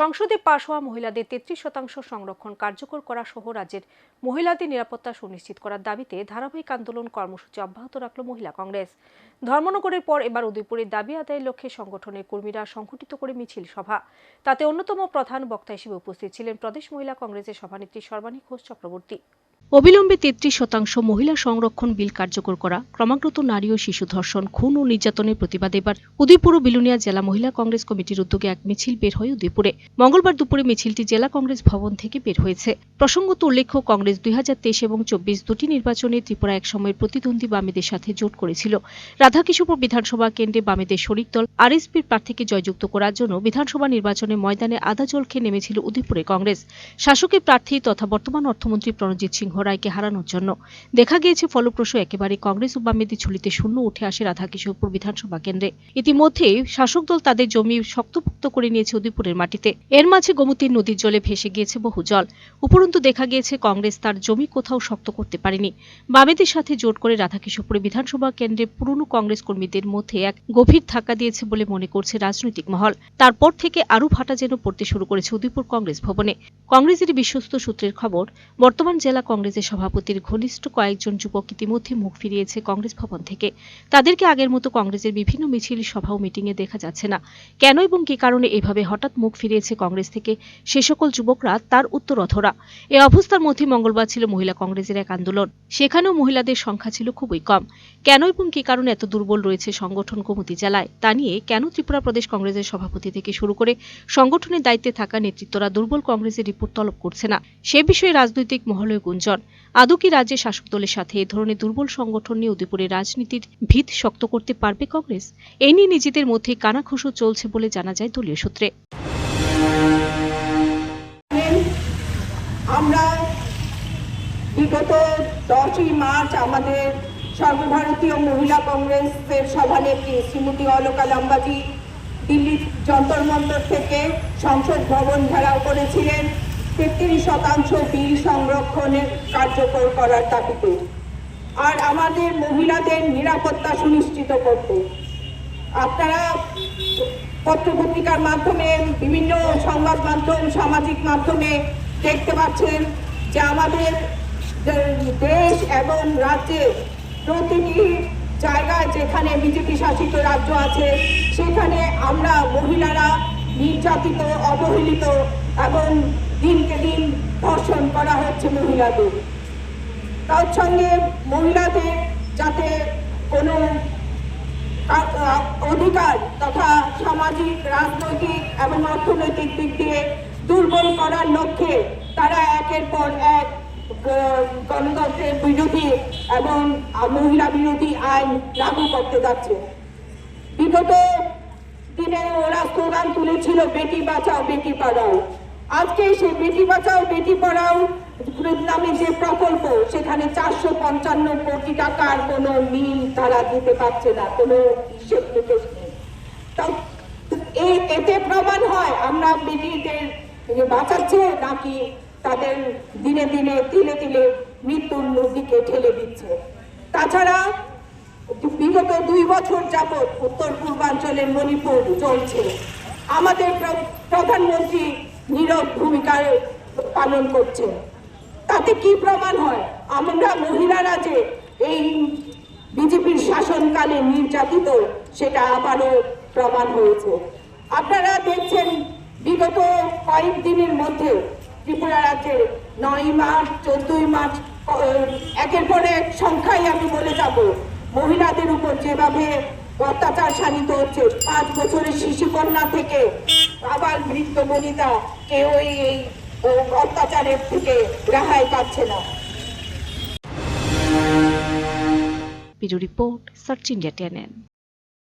সংসদে পাশ হওয়া মহিলাদের তেত্রিশ শতাংশ সংরক্ষণ কার্যকর করা সহ রাজ্যের মহিলাদের নিরাপত্তা সুনিশ্চিত করার দাবিতে ধারাবাহিক আন্দোলন কর্মসূচি অব্যাহত রাখল মহিলা কংগ্রেস। ধর্মনগরের পর এবার উদয়পুরের দাবি আদায়ের লক্ষ্যে সংগঠনের কর্মীরা সংগঠিত করে মিছিল সভা। তাতে অন্যতম প্রধান বক্তা হিসেবে উপস্থিত ছিলেন প্রদেশ মহিলা কংগ্রেসের সভানেত্রী সর্বাণী ঘোষ চক্রবর্তী। অবিলম্বে তেত্রিশ শতাংশ মহিলা সংরক্ষণ বিল কার্যকর করা, ক্রমাগত নারী ও শিশু ধর্ষণ, খুন ও নির্যাতনের প্রতিবাদে এবার উদয়পুর ও বিলুনিয়া জেলা মহিলা কংগ্রেস কমিটির উদ্যোগে এক মিছিল বের হয় উদয়পুরে। মঙ্গলবার দুপুরে মিছিলটি জেলা কংগ্রেস ভবন থেকে বের হয়েছে। প্রসঙ্গত উল্লেখ্য, কংগ্রেস দুই হাজার তেইশ এবং চব্বিশ দুটি নির্বাচনে ত্রিপুরা এক সময়ের প্রতিদ্বন্দ্বী বামেদের সাথে জোট করেছিল। রাধাকিশোরপুর বিধানসভা কেন্দ্রে বামেদের শরিক দল, আরএসপির প্রার্থীকে জয়যুক্ত করার জন্য বিধানসভা নির্বাচনে ময়দানে আদা জল খেয়ে নেমেছিল উদয়পুরে কংগ্রেস। শাসকের প্রার্থী তথা বর্তমান অর্থমন্ত্রী প্রণজিৎ সিংহ রায়কে হারানোর জন্য। দেখা গিয়েছে, ফলপ্রসূ একেবারে কংগ্রেস ও বামেদের ঝুলিতে শূন্য উঠে আসে রাধাকিশোরপুর বিধানসভা কেন্দ্রে। ইতিমধ্যে শাসক দল তাদের জমি শক্তপোক্ত করে নিয়েছে উদয়পুরের মাটিতে। এর মাঝে গোমতীর নদীর জলে ভেসে গিয়েছে বহু জল। উপরন্তু দেখা গিয়েছে, কংগ্রেস তার জমি কোথাও শক্ত করতে পারেনি। বামেদের সাথে জোট করে রাধাকিশোরপুরে বিধানসভা কেন্দ্রে পুরনো কংগ্রেস কর্মীদের মধ্যে এক গভীর ধাক্কা দিয়েছে বলে মনে করছে রাজনৈতিক মহল। তারপর থেকে আরও ফাটা যেন পড়তে শুরু করেছে উদয়পুর কংগ্রেস ভবনে। কংগ্রেসের বিশ্বস্ত সূত্রের খবর, বর্তমান জেলা কংগ্রেসের সভাপতির ঘনিষ্ঠ কয়েকজন যুবক ইতিমধ্যে মুখ ফিরিয়েছে কংগ্রেস ভবন থেকে। তাদেরকে আগের মতো কংগ্রেসের বিভিন্ন মিছিল, সভা ও মিটিংয়ে দেখা যাচ্ছে না। কেন এবং কি কারণে এভাবে হঠাৎ মুখ ফিরিয়েছে কংগ্রেস থেকে সে সকল যুবকরা, তার উত্তর অধরা এ অবস্থার মধ্যে মঙ্গলবার ছিল মহিলা কংগ্রেসের এক আন্দোলন। সেখানেও মহিলাদের সংখ্যা ছিল খুবই কম। কেন এবং কি কারণে এত দুর্বল রয়েছে সংগঠন কমিটি জেলায়, তা নিয়ে কেন ত্রিপুরা প্রদেশ কংগ্রেসের সভাপতি থেকে শুরু করে সংগঠনের দায়িত্বে থাকা নেতৃত্বরা দুর্বল কংগ্রেসের রিপোর্ট তলব করছে না। সে বিষয়ে রাজনৈতিক মহলের গুঞ্জন। আদৌ কি রাজ্যের শাসক দলের সাথে এ ধরনের দুর্বল সংগঠন নিয়ে উদয়পুরের রাজনীতির ভিত শক্ত করতে পারবে কংগ্রেস? এই নিয়ে নিজেদের মধ্যে কানাঘুষো চলছে বলে জানা যায় দলীয় সূত্রে। আমরা বিগত দশই মার্চ আমাদের সর্বভারতীয় মহিলা কংগ্রেসের সভানেত্রী শ্রীমতী অলকা লাম্বাজি দিল্লির যন্তর মন্তর থেকে সংসদ ভবন ঘেরাও করেছিলেন। তেত্রিশ শতাংশ বিল সংরক্ষণের কার্যকর করার দাবিতে আর আমাদের মহিলাদের নিরাপত্তা সুনিশ্চিত করতে। আপনারা পত্রপত্রিকার মাধ্যমে, বিভিন্ন সংবাদ মাধ্যম, সামাজিক মাধ্যমে দেখতে পাচ্ছেন যে আমাদের দেশ এবং রাজ্যে প্রতিটি জায়গায় যেখানে বিজেপি শাসিত রাজ্য আছে, সেখানে আমরা মহিলারা নির্যাতিত, অবহেলিত এবং দিনকে দিন ধর্ষণ করা হচ্ছে মহিলাদের। তার সঙ্গে মহিলাদের যাতে কোনো অধিকার তথা সামাজিক, রাজনৈতিক এবং অর্থনৈতিক দিক দিয়ে দুর্বল করার লক্ষ্যে তারা একের পর এক গণতন্ত্রের বিরোধী এবং মহিলা বিরোধী আইন লাগু করতে যাচ্ছে। বিগত দিনে ওরা স্লোগান তুলেছিল, বেটি বাঁচাও, বেটি পড়াও। আজকে সেই বেটি বাঁচাও, বেটি পড়াও নামে যে প্রকল্প, সেখানে চারশো পঞ্চান্ন কোটি টাকার কোনো মিল তারা দিতে পারছে না, কোনো হিসেব নিকেশ নেই এতে প্রমাণ হয় আমরা বেটিদের বাঁচাচ্ছে নাকি তাদের দিনে দিনে, তিলে তিলে মৃত্যুর নদীকে ঠেলে দিচ্ছে। তাছাড়া বিগত দুই বছর যাবৎ উত্তর পূর্বাঞ্চলের মণিপুর চলছে আমাদের প্র- প্রধানমন্ত্রী নীরব ভূমিকায় পালন করছে। তাতে কি প্রমাণ হয়? আমরা মহিলারা যে এই বিজেপির শাসনকালে নির্যাতিত, সেটা আবারও প্রমাণ হয়েছে। আপনারা দেখছেন, বিগত কয়েকদিনের মধ্যে ত্রিপুরা রাজ্যের নয় মার্চ, চোদ্দই মার্চ একের পর এক সংখ্যাই আমি বলে যাব। মহিলাদের উপর যেভাবে অত্যাচার সাধিত হচ্ছে। পাঁচ বছরের শিশু কন্যা থেকে আবার বৃদ্ধ বনিতা কেউই এই অত্যাচারের থেকে রেহাই পাচ্ছে না। Bureau report, search India টেনেন